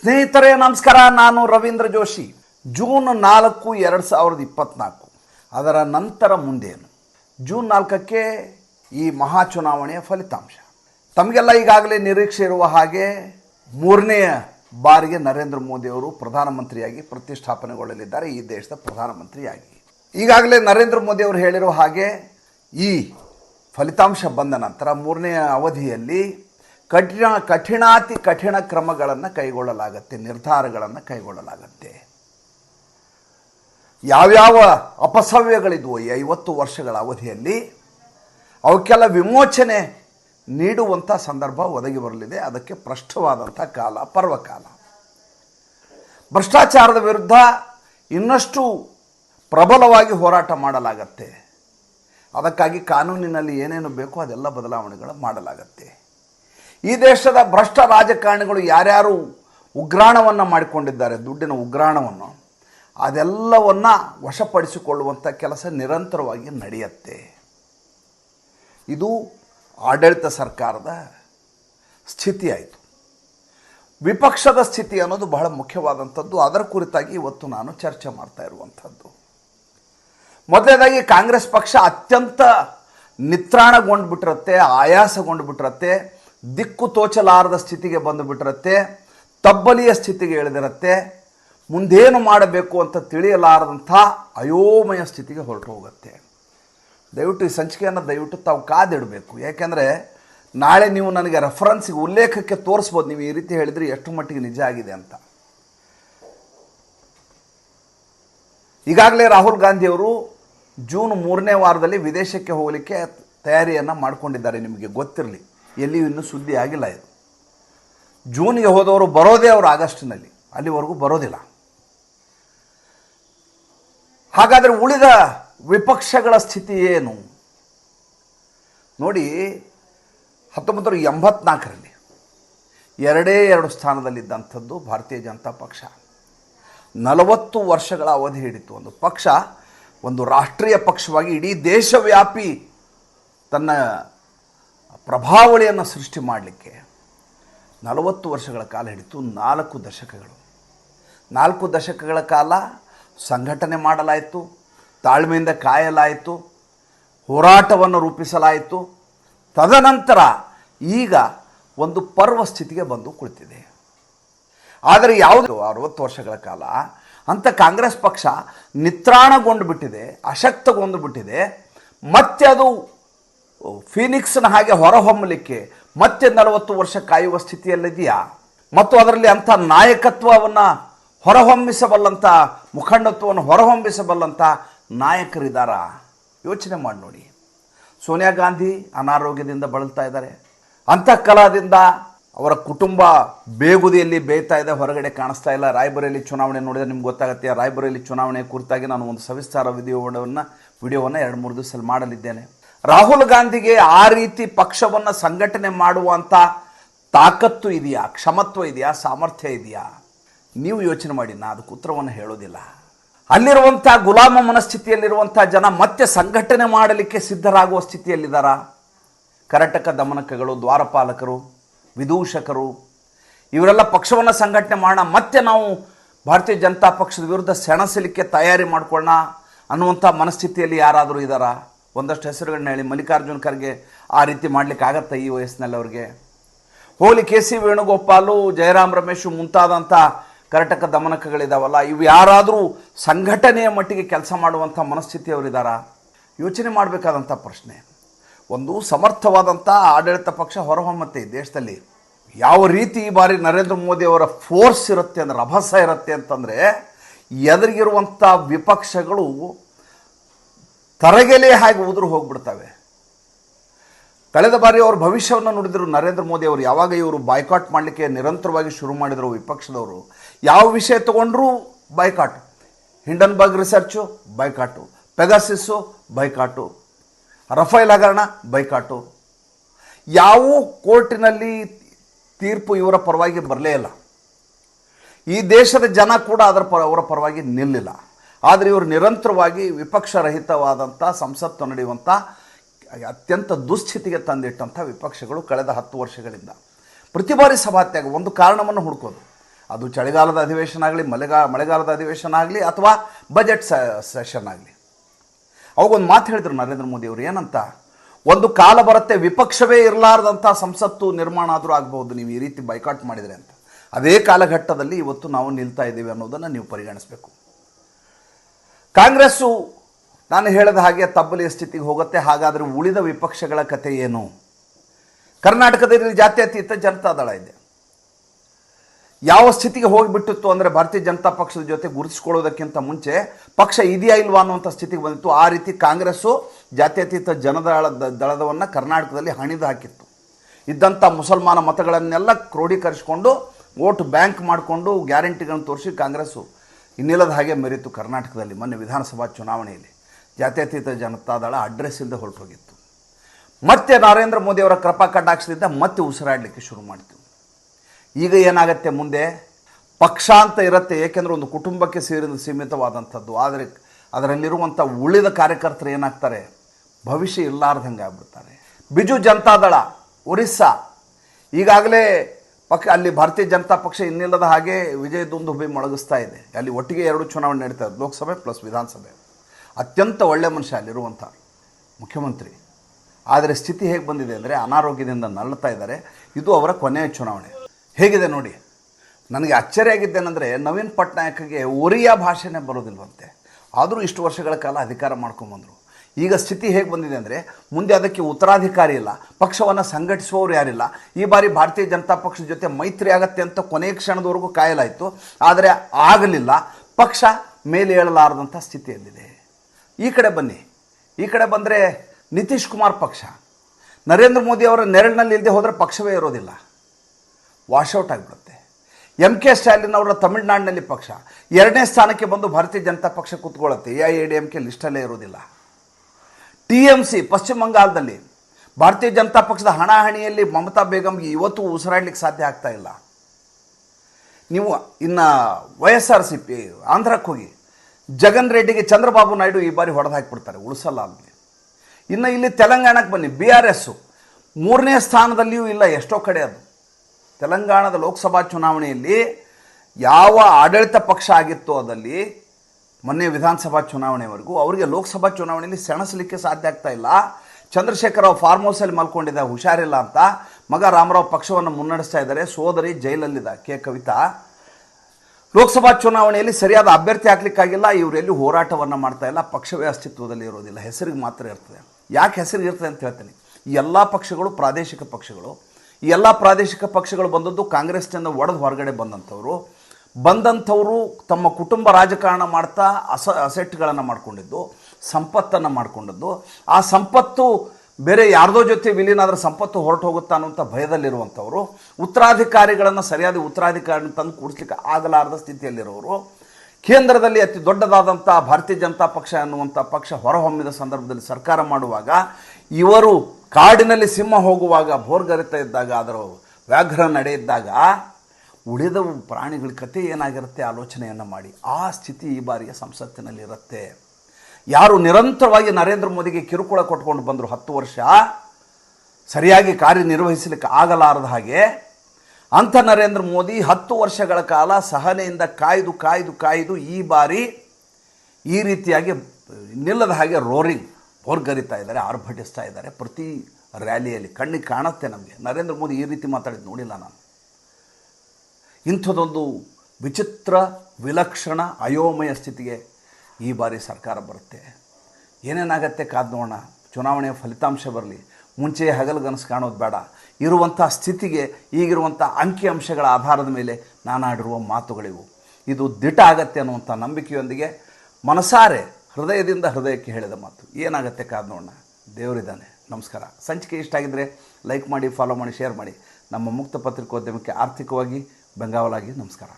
ಸ್ನೇಹಿತರೇ, ನಮಸ್ಕಾರ. ನಾನು ರವೀಂದ್ರ ಜೋಶಿ. ಜೂನ್ ನಾಲ್ಕು, ಎರಡು ಸಾವಿರದ ಇಪ್ಪತ್ನಾಲ್ಕು. ಅದರ ನಂತರ ಮುಂದೇನು? ಜೂನ್ ನಾಲ್ಕಕ್ಕೆ ಈ ಮಹಾ ಚುನಾವಣೆಯ ಫಲಿತಾಂಶ. ತಮಗೆಲ್ಲ ಈಗಾಗಲೇ ನಿರೀಕ್ಷೆ ಇರುವ ಹಾಗೆ ಮೂರನೇ ಬಾರಿಗೆ ನರೇಂದ್ರ ಮೋದಿಯವರು ಪ್ರಧಾನಮಂತ್ರಿಯಾಗಿ ಪ್ರತಿಷ್ಠಾಪನೆಗೊಳ್ಳಲಿದ್ದಾರೆ. ಈ ದೇಶದ ಪ್ರಧಾನಮಂತ್ರಿಯಾಗಿ. ಈಗಾಗಲೇ ನರೇಂದ್ರ ಮೋದಿಯವರು ಹೇಳಿರುವ ಹಾಗೆ ಈ ಫಲಿತಾಂಶ ಬಂದ ನಂತರ ಮೂರನೇ ಅವಧಿಯಲ್ಲಿ ಕಠಿಣ, ಕಠಿಣಾತಿ ಕಠಿಣ ಕ್ರಮಗಳನ್ನು ಕೈಗೊಳ್ಳಲಾಗತ್ತೆ, ನಿರ್ಧಾರಗಳನ್ನು ಕೈಗೊಳ್ಳಲಾಗತ್ತೆ. ಯಾವ್ಯಾವ ಅಪಸವ್ಯಗಳಿದ್ವು ಈ ಐವತ್ತು ವರ್ಷಗಳ ಅವಧಿಯಲ್ಲಿ, ಅವಕ್ಕೆಲ್ಲ ವಿಮೋಚನೆ ನೀಡುವಂಥ ಸಂದರ್ಭ ಒದಗಿ ಬರಲಿದೆ. ಅದಕ್ಕೆ ಪ್ರಷ್ಟವಾದಂಥ ಕಾಲ, ಪರ್ವಕಾಲ. ಭ್ರಷ್ಟಾಚಾರದ ವಿರುದ್ಧ ಇನ್ನಷ್ಟು ಪ್ರಬಲವಾಗಿ ಹೋರಾಟ ಮಾಡಲಾಗತ್ತೆ. ಅದಕ್ಕಾಗಿ ಕಾನೂನಿನಲ್ಲಿ ಏನೇನು ಬೇಕೋ ಅದೆಲ್ಲ ಬದಲಾವಣೆಗಳು ಮಾಡಲಾಗತ್ತೆ. ಈ ದೇಶದ ಭ್ರಷ್ಟ ರಾಜಕಾರಣಿಗಳು ಯಾರ್ಯಾರು ಉಗ್ರಾಣವನ್ನು ಮಾಡಿಕೊಂಡಿದ್ದಾರೆ, ದುಡ್ಡಿನ ಉಗ್ರಾಣವನ್ನು, ಅದೆಲ್ಲವನ್ನು ವಶಪಡಿಸಿಕೊಳ್ಳುವಂಥ ಕೆಲಸ ನಿರಂತರವಾಗಿ ನಡೆಯುತ್ತೆ. ಇದು ಆಡಳಿತ ಸರ್ಕಾರದ ಸ್ಥಿತಿ ಆಯಿತು ವಿಪಕ್ಷದ ಸ್ಥಿತಿ ಅನ್ನೋದು ಬಹಳ ಮುಖ್ಯವಾದಂಥದ್ದು. ಅದರ ಕುರಿತಾಗಿ ಇವತ್ತು ನಾನು ಚರ್ಚೆ ಮಾಡ್ತಾ ಇರುವಂಥದ್ದು. ಮೊದಲನೇದಾಗಿ ಕಾಂಗ್ರೆಸ್ ಪಕ್ಷ ಅತ್ಯಂತ ನಿತ್ರಾಣಗೊಂಡು ಬಿಟ್ಟಿರುತ್ತೆ ಆಯಾಸಗೊಂಡು ದಿಕ್ಕು ತೋಚಲಾರದ ಸ್ಥಿತಿಗೆ ಬಂದು ಬಿಟ್ಟಿರುತ್ತೆ ತಬ್ಬಲಿಯ ಸ್ಥಿತಿಗೆ ಇಳಿದಿರುತ್ತೆ, ಮುಂದೇನು ಮಾಡಬೇಕು ಅಂತ ತಿಳಿಯಲಾರದಂಥ ಅಯೋಮಯ ಸ್ಥಿತಿಗೆ ಹೊರಟು ಹೋಗುತ್ತೆ. ದಯವಿಟ್ಟು ಈ ಸಂಚಿಕೆಯನ್ನು ದಯವಿಟ್ಟು ತಾವು ಕಾದಿಡಬೇಕು. ಯಾಕೆಂದರೆ ನಾಳೆ ನೀವು ನನಗೆ ರೆಫರೆನ್ಸಿಗೆ ಉಲ್ಲೇಖಕ್ಕೆ ತೋರಿಸ್ಬೋದು, ನೀವು ಈ ರೀತಿ ಹೇಳಿದರೆ ಎಷ್ಟು ಮಟ್ಟಿಗೆ ನಿಜ ಆಗಿದೆ ಅಂತ. ಈಗಾಗಲೇ ರಾಹುಲ್ ಗಾಂಧಿಯವರು ಜೂನ್ ಮೂರನೇ ವಾರದಲ್ಲಿ ವಿದೇಶಕ್ಕೆ ಹೋಗಲಿಕ್ಕೆ ತಯಾರಿಯನ್ನು ಮಾಡಿಕೊಂಡಿದ್ದಾರೆ, ನಿಮಗೆ ಗೊತ್ತಿರಲಿ. ಎಲ್ಲಿಯೂ ಇನ್ನೂ ಸುದ್ದಿ ಆಗಿಲ್ಲ ಇದು. ಜೂನ್ಗೆ ಹೋದವರು ಬರೋದೇ ಅವರು ಆಗಸ್ಟ್ನಲ್ಲಿ. ಅಲ್ಲಿವರೆಗೂ ಬರೋದಿಲ್ಲ. ಹಾಗಾದರೆ ಉಳಿದ ವಿಪಕ್ಷಗಳ ಸ್ಥಿತಿ ಏನು? ನೋಡಿ ಹತ್ತೊಂಬತ್ತು ಎಂಬತ್ನಾಲ್ಕರಲ್ಲಿ ಎರಡೇ ಎರಡು ಸ್ಥಾನದಲ್ಲಿದ್ದಂಥದ್ದು ಭಾರತೀಯ ಜನತಾ ಪಕ್ಷ. ನಲವತ್ತು ವರ್ಷಗಳ ಅವಧಿ ಹಿಡಿತು ಒಂದು ಪಕ್ಷ, ಒಂದು ರಾಷ್ಟ್ರೀಯ ಪಕ್ಷವಾಗಿ ಇಡೀ ದೇಶವ್ಯಾಪಿ ತನ್ನ ಪ್ರಭಾವಳಿಯನ್ನು ಸೃಷ್ಟಿ ಮಾಡಲಿಕ್ಕೆ ನಲವತ್ತು ವರ್ಷಗಳ ಕಾಲ ಹಿಡಿತು ನಾಲ್ಕು ದಶಕಗಳು. ನಾಲ್ಕು ದಶಕಗಳ ಕಾಲ ಸಂಘಟನೆ ಮಾಡಲಾಯಿತು, ತಾಳ್ಮೆಯಿಂದ ಕಾಯಲಾಯಿತು, ಹೋರಾಟವನ್ನು ರೂಪಿಸಲಾಯಿತು. ತದನಂತರ ಈಗ ಒಂದು ಪರ್ವ ಸ್ಥಿತಿಗೆ ಬಂದು ಕುಳಿತಿದೆ. ಆದರೆ ಯಾವುದು ಅರವತ್ತು ವರ್ಷಗಳ ಕಾಲ ಅಂತ ಕಾಂಗ್ರೆಸ್ ಪಕ್ಷ ನಿತ್ರಾಣಗೊಂಡು ಬಿಟ್ಟಿದೆ, ಅಶಕ್ತಗೊಂಡು ಬಿಟ್ಟಿದೆ. ಮತ್ತೆ ಅದು ಫೀನಿಕ್ಸ್ನ ಹಾಗೆ ಹೊರಹೊಮ್ಮಲಿಕ್ಕೆ ಮತ್ತೆ ನಲವತ್ತು ವರ್ಷ ಕಾಯುವ ಸ್ಥಿತಿಯಲ್ಲಿದೆಯಾ? ಮತ್ತು ಅದರಲ್ಲಿ ಅಂಥ ನಾಯಕತ್ವವನ್ನು ಹೊರಹೊಮ್ಮಿಸಬಲ್ಲಂಥ, ಮುಖಂಡತ್ವವನ್ನು ಹೊರಹೊಮ್ಮಿಸಬಲ್ಲಂಥ ನಾಯಕರಿದ್ದಾರಾ ಯೋಚನೆ ಮಾಡಿ ನೋಡಿ. ಸೋನಿಯಾ ಗಾಂಧಿ ಅನಾರೋಗ್ಯದಿಂದ ಬಳಲ್ತಾ ಇದ್ದಾರೆ. ಅಂತಃಕಲದಿಂದ ಅವರ ಕುಟುಂಬ ಬೇಗುದಿಯಲ್ಲಿ ಬೇಯ್ತಾ ಇದೆ, ಹೊರಗಡೆ ಕಾಣಿಸ್ತಾ ಇಲ್ಲ. ರಾಯ್ಬರೇಲಿ ಚುನಾವಣೆ ನೋಡಿದರೆ ನಿಮ್ಗೆ ಗೊತ್ತಾಗುತ್ತೆ ರಾಯಬರೇಲಿ ಚುನಾವಣೆ ಕುರಿತಾಗಿ ನಾನು ಒಂದು ಸವಿಸ್ತಾರ ವಿಡಿಯೋವನ್ನು ವಿಡಿಯೋವನ್ನು ಎರಡು ಮೂರು ದಿವಸದಲ್ಲಿ ಮಾಡಲಿದ್ದೇನೆ. ರಾಹುಲ್ ಗಾಂಧಿಗೆ ಆ ರೀತಿ ಪಕ್ಷವನ್ನು ಸಂಘಟನೆ ಮಾಡುವಂಥ ತಾಕತ್ತು ಇದೆಯಾ? ಕ್ಷಮತ್ವ ಇದೆಯಾ? ಸಾಮರ್ಥ್ಯ ಇದೆಯಾ? ನೀವು ಯೋಚನೆ ಮಾಡಿ, ನಾ ಅದಕ್ಕೆ ಉತ್ತರವನ್ನು ಹೇಳೋದಿಲ್ಲ. ಅಲ್ಲಿರುವಂಥ ಗುಲಾಮ ಮನಸ್ಥಿತಿಯಲ್ಲಿರುವಂಥ ಜನ ಮತ್ತೆ ಸಂಘಟನೆ ಮಾಡಲಿಕ್ಕೆ ಸಿದ್ಧರಾಗುವ ಸ್ಥಿತಿಯಲ್ಲಿದ್ದಾರ? ಕರಟಕ ದಮನಕಗಳು, ದ್ವಾರಪಾಲಕರು, ವಿದೂಷಕರು, ಇವರೆಲ್ಲ ಪಕ್ಷವನ್ನು ಸಂಘಟನೆ ಮಾಡೋಣ, ಮತ್ತೆ ನಾವು ಭಾರತೀಯ ಜನತಾ ಪಕ್ಷದ ವಿರುದ್ಧ ಸೆಣಸಲಿಕ್ಕೆ ತಯಾರಿ ಮಾಡ್ಕೊಳ್ಳೋಣ ಅನ್ನುವಂಥ ಮನಸ್ಥಿತಿಯಲ್ಲಿ ಯಾರಾದರೂ ಇದ್ದಾರಾ? ಒಂದಷ್ಟು ಹೆಸರುಗಳನ್ನ ಹೇಳಿ ಮಲ್ಲಿಕಾರ್ಜುನ್ ಖರ್ಗೆ ಆ ರೀತಿ ಮಾಡಲಿಕ್ಕೆ ಆಗತ್ತಾ ಈ ವಯಸ್ಸಿನಲ್ಲಿ ಅವ್ರಿಗೆ? ಹೋಲಿ ಕೆ ಸಿ ವೇಣುಗೋಪಾಲು, ಜಯರಾಮ್ ರಮೇಶು ಮುಂತಾದಂಥ ಕರ್ನಾಟಕ ದಮನಕಗಳಿದಾವಲ್ಲ, ಇವು ಯಾರಾದರೂ ಸಂಘಟನೆಯ ಮಟ್ಟಿಗೆ ಕೆಲಸ ಮಾಡುವಂಥ ಮನಸ್ಥಿತಿಯವರಿದ್ದಾರಾ ಯೋಚನೆ ಮಾಡಬೇಕಾದಂಥ ಪ್ರಶ್ನೆ. ಒಂದು ಸಮರ್ಥವಾದಂಥ ಆಡಳಿತ ಪಕ್ಷ ಹೊರಹೊಮ್ಮತ್ತೆ ದೇಶದಲ್ಲಿ. ಯಾವ ರೀತಿ ಈ ಬಾರಿ ನರೇಂದ್ರ ಮೋದಿ ಅವರ ಫೋರ್ಸ್ ಇರುತ್ತೆ ಅಂದರೆ ರಭಸ ಇರುತ್ತೆ ಅಂತಂದರೆ, ಎದುರಿಗಿರುವಂಥ ವಿಪಕ್ಷಗಳು ತರಗೆಲೆ ಹಾಗೆ ಉದುರು ಹೋಗ್ಬಿಡ್ತವೆ. ಕಳೆದ ಬಾರಿ ಅವ್ರ ಭವಿಷ್ಯವನ್ನು ನೋಡಿದರು ನರೇಂದ್ರ ಮೋದಿ ಅವರು, ಯಾವಾಗ ಇವರು ಬಾಯ್ಕಾಟ್ ಮಾಡಲಿಕ್ಕೆ ನಿರಂತರವಾಗಿ ಶುರು ಮಾಡಿದರು ವಿಪಕ್ಷದವರು, ಯಾವ ವಿಷಯ ತಗೊಂಡ್ರೂ boycott Hindenburg research boycott Pegasus boycott Rafale ಹಗರಣ ಬೈಕಾಟು ಯಾವ ಕೋರ್ಟಿನಲ್ಲಿ ತೀರ್ಪು ಇವರ ಪರವಾಗಿ ಬರಲೇ ಇಲ್ಲ. ಈ ದೇಶದ ಜನ ಕೂಡ ಅದರ ಪರ, ಅವರ ಪರವಾಗಿ ನಿಲ್ಲಿಲ್ಲ. ಆದರೆ ಇವರು ನಿರಂತರವಾಗಿ ವಿಪಕ್ಷರಹಿತವಾದಂಥ ಸಂಸತ್ತು ನಡೆಯುವಂಥ ಅತ್ಯಂತ ದುಸ್ಥಿತಿಗೆ ತಂದಿಟ್ಟಂಥ ವಿಪಕ್ಷಗಳು ಕಳೆದ ಹತ್ತು ವರ್ಷಗಳಿಂದ. ಪ್ರತಿ ಬಾರಿ ಸಭಾತ್ಯಾಗ ಒಂದು ಕಾರಣವನ್ನು ಹುಡುಕೋದು. ಅದು ಚಳಿಗಾಲದ ಅಧಿವೇಶನ ಆಗಲಿ, ಮಳೆಗಾ, ಮಳೆಗಾಲದ ಅಧಿವೇಶನ ಆಗಲಿ ಅಥವಾ ಬಜೆಟ್ ಸೆಷನ್ ಆಗಲಿ. ಅವಾಗೊಂದು ಮಾತು ಹೇಳಿದರು ನರೇಂದ್ರ ಮೋದಿ ಅವರು, ಏನಂತ? ಒಂದು ಕಾಲ ಬರುತ್ತೆ, ವಿಪಕ್ಷವೇ ಇರಲಾರ್ದಂಥ ಸಂಸತ್ತು ನಿರ್ಮಾಣ ಆದರೂ ಆಗ್ಬೋದು ನೀವು ಈ ರೀತಿ ಬೈಕಾಟ್ ಮಾಡಿದರೆ ಅಂತ. ಅದೇ ಕಾಲಘಟ್ಟದಲ್ಲಿ ಇವತ್ತು ನಾವು ನಿಲ್ತಾ ಇದ್ದೀವಿ ಅನ್ನೋದನ್ನು ನೀವು ಪರಿಗಣಿಸಬೇಕು. ಕಾಂಗ್ರೆಸ್ಸು ನಾನು ಹೇಳಿದ ಹಾಗೆ ತಬ್ಬಲಿಯ ಸ್ಥಿತಿಗೆ ಹೋಗುತ್ತೆ. ಹಾಗಾದರೆ ಉಳಿದ ವಿಪಕ್ಷಗಳ ಕತೆ ಏನು? ಕರ್ನಾಟಕದಲ್ಲಿ ಜಾತ್ಯತೀತ ಜನತಾದಳ ಇದೆ. ಯಾವ ಸ್ಥಿತಿಗೆ ಹೋಗಿಬಿಟ್ಟಿತ್ತು ಅಂದರೆ ಭಾರತೀಯ ಜನತಾ ಪಕ್ಷದ ಜೊತೆ ಗುರುತಿಸ್ಕೊಳ್ಳೋದಕ್ಕಿಂತ ಮುಂಚೆ ಪಕ್ಷ ಇದೆಯಾ ಇಲ್ವಾ ಅನ್ನುವಂಥ ಸ್ಥಿತಿಗೆ ಬಂದಿತ್ತು. ಆ ರೀತಿ ಕಾಂಗ್ರೆಸ್ಸು ಜಾತ್ಯತೀತ ಜನದಳ ದಳದವನ್ನು ಕರ್ನಾಟಕದಲ್ಲಿ ಹಣಿದು ಹಾಕಿತ್ತು. ಇದ್ದಂಥ ಮುಸಲ್ಮಾನ ಮತಗಳನ್ನೆಲ್ಲ ಕ್ರೋಢೀಕರಿಸಿಕೊಂಡು ವೋಟ್ ಬ್ಯಾಂಕ್ ಮಾಡಿಕೊಂಡು ಗ್ಯಾರಂಟಿಗಳನ್ನು ತೋರಿಸಿ ಕಾಂಗ್ರೆಸ್ಸು ಇನ್ನಿಲ್ಲದ ಹಾಗೆ ಮೆರಿತು ಕರ್ನಾಟಕದಲ್ಲಿ ಮೊನ್ನೆ ವಿಧಾನಸಭಾ ಚುನಾವಣೆಯಲ್ಲಿ ಜಾತ್ಯತೀತ ಜನತಾದಳ ಅಡ್ರೆಸ್ ಇಲ್ಲದೆ ಹೊರಟೋಗಿತ್ತು. ಮತ್ತೆ ನರೇಂದ್ರ ಮೋದಿಯವರ ಕೃಪಾ ಕಟಾಕ್ಷದಿಂದ ಮತ್ತೆ ಉಸಿರಾಡಲಿಕ್ಕೆ ಶುರು ಮಾಡ್ತೀವಿ ಈಗ ಏನಾಗತ್ತೆ ಮುಂದೆ? ಪಕ್ಷ ಅಂತ ಇರುತ್ತೆ, ಏಕೆಂದರೆ ಒಂದು ಕುಟುಂಬಕ್ಕೆ ಸೇರಿದ ಸೀಮಿತವಾದಂಥದ್ದು. ಆದರೆ ಅದರಲ್ಲಿರುವಂಥ ಉಳಿದ ಕಾರ್ಯಕರ್ತರು ಏನಾಗ್ತಾರೆ? ಭವಿಷ್ಯ ಇಲ್ಲಾರ್ದಂಗೆ ಆಗ್ಬಿಡ್ತಾರೆ. ಬಿಜು ಜನತಾದಳ, ಒರಿಸ್ಸಾ. ಈಗಾಗಲೇ ಪಕ್ಷ ಅಲ್ಲಿ ಭಾರತೀಯ ಜನತಾ ಪಕ್ಷ ಇನ್ನಿಲ್ಲದ ಹಾಗೆ ವಿಜಯ ದುಂದುಬಿ ಮೊಳಗಿಸ್ತಾ ಇದೆ. ಅಲ್ಲಿ ಒಟ್ಟಿಗೆ ಎರಡು ಚುನಾವಣೆ ನಡೀತಾ ಇದೆ ಲೋಕಸಭೆ ಪ್ಲಸ್ ವಿಧಾನಸಭೆ. ಅತ್ಯಂತ ಒಳ್ಳೆಯ ಮನುಷ್ಯ ಅಲ್ಲಿರುವಂಥ ಮುಖ್ಯಮಂತ್ರಿ. ಆದರೆ ಸ್ಥಿತಿ ಹೇಗೆ ಬಂದಿದೆ ಅಂದರೆ ಅನಾರೋಗ್ಯದಿಂದ ನರಳ್ತಾ ಇದ್ದಾರೆ. ಇದು ಅವರ ಕೊನೆಯ ಚುನಾವಣೆ. ಹೇಗಿದೆ ನೋಡಿ? ನನಗೆ ಅಚ್ಚರಿಯಾಗಿದ್ದೇನೆಂದರೆ ನವೀನ್ ಪಟ್ನಾಯಕ್ಗೆ ಒರಿಯಾ ಭಾಷೆನೇ ಬರೋದಿಲ್ವಂತೆ. ಆದರೂ ಇಷ್ಟು ವರ್ಷಗಳ ಕಾಲ ಅಧಿಕಾರ ಮಾಡ್ಕೊಂಬಂದರು ಈಗ ಸ್ಥಿತಿ ಹೇಗೆ ಬಂದಿದೆ ಅಂದರೆ ಮುಂದೆ ಅದಕ್ಕೆ ಉತ್ತರಾಧಿಕಾರಿ ಇಲ್ಲ, ಪಕ್ಷವನ್ನು ಸಂಘಟಿಸುವವರು ಯಾರಿಲ್ಲ. ಈ ಬಾರಿ ಭಾರತೀಯ ಜನತಾ ಪಕ್ಷದ ಜೊತೆ ಮೈತ್ರಿ ಆಗತ್ತೆ ಅಂತ ಕೊನೆಯ ಕ್ಷಣದವರೆಗೂ ಕಾಯಲಾಯಿತು. ಆದರೆ ಆಗಲಿಲ್ಲ. ಪಕ್ಷ ಮೇಲೆ ಏಳಲಾರದಂಥ ಸ್ಥಿತಿಯಲ್ಲಿದೆ. ಈ ಕಡೆ ಬನ್ನಿ. ಈ ಕಡೆ ಬಂದರೆ ನಿತೀಶ್ ಕುಮಾರ್ ಪಕ್ಷ. ನರೇಂದ್ರ ಮೋದಿ ಅವರ ನೆರಳಿನಲ್ಲಿ ಇಲ್ಲದೆ ಹೋದರೆ ಪಕ್ಷವೇ ಇರೋದಿಲ್ಲ. ವಾಶೌಟ್ ಆಗಿಬಿಡುತ್ತೆ. ಎಂ ಕೆ ಸ್ಟಾಲಿನ್ ಅವರ ತಮಿಳುನಾಡಿನಲ್ಲಿ ಪಕ್ಷ. ಎರಡನೇ ಸ್ಥಾನಕ್ಕೆ ಬಂದು Bharatiya Janata Paksha ಕೂತ್ಕೊಳ್ಳುತ್ತೆ. A I A D M K ಲಿಸ್ಟಲ್ಲೇ ಇರೋದಿಲ್ಲ. ಟಿ ಎಂ ಸಿ ಪಶ್ಚಿಮ ಬಂಗಾಳದಲ್ಲಿ ಭಾರತೀಯ ಜನತಾ ಪಕ್ಷದ ಹಣಾಹಣಿಯಲ್ಲಿ ಮಮತಾ ಬೇಗಂಗೆ ಇವತ್ತು ಉಸಿರಾಡ್ಲಿಕ್ಕೆ ಸಾಧ್ಯ ಆಗ್ತಾ ಇಲ್ಲ. ನೀವು ಇನ್ನು Y S R C P ಆಂಧ್ರಕ್ಕೆ ಹೋಗಿ ಜಗನ್ ರೆಡ್ಡಿಗೆ ಚಂದ್ರಬಾಬು ನಾಯ್ಡು ಈ ಬಾರಿ ಹೊಡೆದು ಹಾಕಿಬಿಡ್ತಾರೆ, ಉಳಿಸಲ್ಲ ಅಲ್ಲಿ ಇನ್ನು ಇಲ್ಲಿ ತೆಲಂಗಾಣಕ್ಕೆ ಬನ್ನಿ, ಬಿ ಆರ್ ಎಸ್ಸು ಮೂರನೇ ಸ್ಥಾನದಲ್ಲಿಯೂ ಇಲ್ಲ, ಎಷ್ಟೋ ಕಡೆ ಅದು. ತೆಲಂಗಾಣದ ಲೋಕಸಭಾ ಚುನಾವಣೆಯಲ್ಲಿ ಯಾವ ಆಡಳಿತ ಪಕ್ಷ ಆಗಿತ್ತು ಅದಲ್ಲಿ ಮೊನ್ನೆ ವಿಧಾನಸಭಾ ಚುನಾವಣೆವರೆಗೂ ಅವರಿಗೆ ಲೋಕಸಭಾ ಚುನಾವಣೆಯಲ್ಲಿ ಸೆಣಸಲಿಕ್ಕೆ ಸಾಧ್ಯ ಆಗ್ತಾ ಇಲ್ಲ. ಚಂದ್ರಶೇಖರ್ ರಾವ್ ಫಾರ್ಮ್ ಹೌಸಲ್ಲಿ ಮಲ್ಕೊಂಡಿದ್ದ ಹುಷಾರಿಲ್ಲ ಅಂತ ಮಗ ರಾಮರಾವ್ ಪಕ್ಷವನ್ನು ಮುನ್ನಡೆಸ್ತಾ ಇದ್ದಾರೆ. ಸೋದರಿ ಜೈಲಲ್ಲಿದ್ದ ಕೆ ಕವಿತಾ. ಲೋಕಸಭಾ ಚುನಾವಣೆಯಲ್ಲಿ ಸರಿಯಾದ ಅಭ್ಯರ್ಥಿ ಹಾಕ್ಲಿಕ್ಕಾಗಿಲ್ಲ ಇವರೆಲ್ಲಿ ಹೋರಾಟವನ್ನು ಮಾಡ್ತಾ ಇಲ್ಲ. ಪಕ್ಷವೇ ಅಸ್ತಿತ್ವದಲ್ಲಿ ಇರೋದಿಲ್ಲ. ಹೆಸರಿಗೆ ಮಾತ್ರ ಇರ್ತದೆ. ಯಾಕೆ ಹೆಸರಿಗೆ ಇರ್ತದೆ ಅಂತ ಹೇಳ್ತೀನಿ. ಈ ಎಲ್ಲ ಪಕ್ಷಗಳು, ಪ್ರಾದೇಶಿಕ ಪಕ್ಷಗಳು, ಈ ಎಲ್ಲ ಪ್ರಾದೇಶಿಕ ಪಕ್ಷಗಳು ಬಂದದ್ದು ಕಾಂಗ್ರೆಸ್ನಿಂದ ಒಡೆದು ಹೊರಗಡೆ ಬಂದಂಥವ್ರು. ಬಂದಂಥವರು ತಮ್ಮ ಕುಟುಂಬ ರಾಜಕಾರಣ ಮಾಡ್ತಾ ಅಸ, ಅಸೆಟ್ಗಳನ್ನು ಮಾಡ್ಕೊಂಡಿದ್ದು, ಸಂಪತ್ತನ್ನು ಮಾಡಿಕೊಂಡಿದ್ದು. ಆ ಸಂಪತ್ತು ಬೇರೆ ಯಾರ್ದೋ ಜೊತೆ ವಿಲೀನ ಆದರೆ ಸಂಪತ್ತು ಹೊರಟು ಹೋಗುತ್ತಾ ಅನ್ನುವಂಥ ಭಯದಲ್ಲಿರುವಂಥವ್ರು. ಉತ್ತರಾಧಿಕಾರಿಗಳನ್ನು ಸರಿಯಾದ ಉತ್ತರಾಧಿಕಾರಿ ತಂದು ಕೂಡಿಸ್ಲಿಕ್ಕೆ ಆಗಲಾರದ ಸ್ಥಿತಿಯಲ್ಲಿರೋರು. ಕೇಂದ್ರದಲ್ಲಿ ಅತಿ ದೊಡ್ಡದಾದಂಥ ಭಾರತೀಯ ಜನತಾ ಪಕ್ಷ ಅನ್ನುವಂಥ ಪಕ್ಷ ಹೊರಹೊಮ್ಮಿದ ಸಂದರ್ಭದಲ್ಲಿ ಸರ್ಕಾರ ಮಾಡುವಾಗ ಇವರು ಕಾಡಿನಲ್ಲಿ ಸಿಂಹ ಹೋಗುವಾಗ ಭೋರ್ಗರಿತ ಇದ್ದಾಗ, ಅದರ ವ್ಯಾಘ್ರ ನಡೆಯಿದ್ದಾಗ ಉಳಿದ ಪ್ರಾಣಿಗಳ ಕತೆ ಏನಾಗಿರುತ್ತೆ? ಆಲೋಚನೆಯನ್ನು ಮಾಡಿ. ಆ ಸ್ಥಿತಿ ಈ ಬಾರಿಯ ಸಂಸತ್ತಿನಲ್ಲಿರುತ್ತೆ. ಯಾರು ನಿರಂತರವಾಗಿ ನರೇಂದ್ರ ಮೋದಿಗೆ ಕಿರುಕುಳ ಕೊಟ್ಕೊಂಡು ಬಂದರು ಹತ್ತು ವರ್ಷ, ಸರಿಯಾಗಿ ಕಾರ್ಯನಿರ್ವಹಿಸಲಿಕ್ಕೆ ಆಗಲಾರದ ಹಾಗೆ ಅಂಥ ನರೇಂದ್ರ ಮೋದಿ ಹತ್ತು ವರ್ಷಗಳ ಕಾಲ ಸಹನೆಯಿಂದ ಕಾಯ್ದು ಕಾಯ್ದು ಕಾಯ್ದು ಈ ಬಾರಿ ಈ ರೀತಿಯಾಗಿ ನಿಲ್ಲದ ಹಾಗೆ ರೋರಿಂಗ್ ಹೊರ್ಗರಿತಾ ಇದ್ದಾರೆ, ಆರ್ಭಟಿಸ್ತಾ ಇದ್ದಾರೆ ಪ್ರತಿ ರ್ಯಾಲಿಯಲ್ಲಿ. ಕಣ್ಣಿಗೆ ಕಾಣುತ್ತೆ ನಮಗೆ. ನರೇಂದ್ರ ಮೋದಿ ಈ ರೀತಿ ಮಾತಾಡಿದ್ದು ನೋಡಿಲ್ಲ ನಾನು. ಇಂಥದ್ದೊಂದು ವಿಚಿತ್ರ ವಿಲಕ್ಷಣ ಅಯೋಮಯ ಸ್ಥಿತಿಗೆ ಈ ಬಾರಿ ಸರ್ಕಾರ ಬರುತ್ತೆ. ಏನೇನಾಗತ್ತೆ ಕಾದು ನೋಡೋಣ. ಚುನಾವಣೆಯ ಫಲಿತಾಂಶ ಬರಲಿ. ಮುಂಚೆ ಹಗಲುಗನಸು ಕಾಣೋದು ಬೇಡ. ಇರುವಂಥ ಸ್ಥಿತಿಗೆ ಈಗಿರುವಂಥ ಅಂಕಿಅಂಶಗಳ ಆಧಾರದ ಮೇಲೆ ನಾನಾಡಿರುವ ಮಾತುಗಳಿವು. ಇದು ದಿಟ ಆಗತ್ತೆ ಅನ್ನುವಂಥ ನಂಬಿಕೆಯೊಂದಿಗೆ ಮನಸಾರೆ ಹೃದಯದಿಂದ ಹೃದಯಕ್ಕೆ ಹೇಳಿದ ಮಾತು. ಏನಾಗುತ್ತೆ ಕಾದು ನೋಡೋಣ. ದೇವರಿದ್ದಾನೆ. ನಮಸ್ಕಾರ. ಸಂಚಿಕೆ ಇಷ್ಟ ಆಗಿದ್ದರೆ ಲೈಕ್ ಮಾಡಿ, ಫಾಲೋ ಮಾಡಿ, ಶೇರ್ ಮಾಡಿ. ನಮ್ಮ ಮುಕ್ತ ಪತ್ರಿಕೋದ್ಯಮಕ್ಕೆ ಆರ್ಥಿಕವಾಗಿ ಬೆಂಗಾವಲಾಗಿ ನಮಸ್ಕಾರ.